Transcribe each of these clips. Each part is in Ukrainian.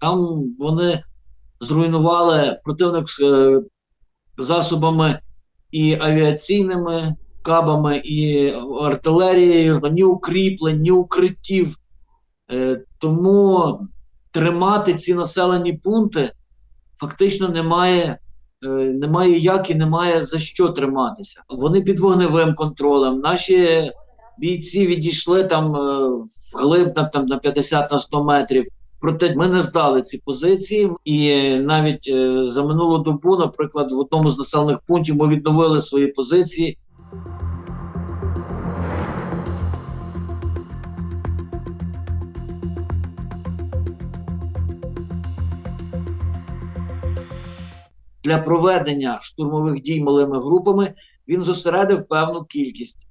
Там вони зруйнували противник е, засобами і авіаційними кабами, і артилерією, ні укріплень, ні укриттів. Е, Тому тримати ці населені пункти фактично немає. е, Немає як і немає за що триматися. Вони під вогневим контролем. Наші бійці відійшли там е, вглиб на, там, на 50 на 100 метрів. Проте ми не здали ці позиції, і навіть е, за минулу добу, наприклад, в одному з населених пунктів ми відновили свої позиції. Для проведення штурмових дій малими групами він зосередив певну кількість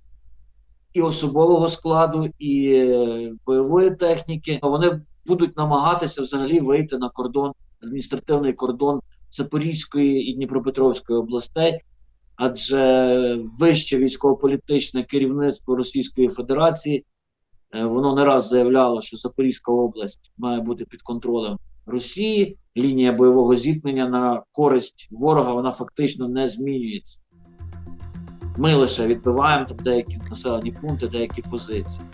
і особового складу, і е, бойової техніки. Вони будуть намагатися взагалі вийти на кордон, адміністративний кордон Запорізької і Дніпропетровської областей, адже вище військово-політичне керівництво Російської Федерації е, воно не раз заявляло, що Запорізька область має бути під контролем Росії. Лінія бойового зіткнення на користь ворога вона фактично не змінюється. Ми лише відбиваємо там деякі населені пункти, деякі позиції.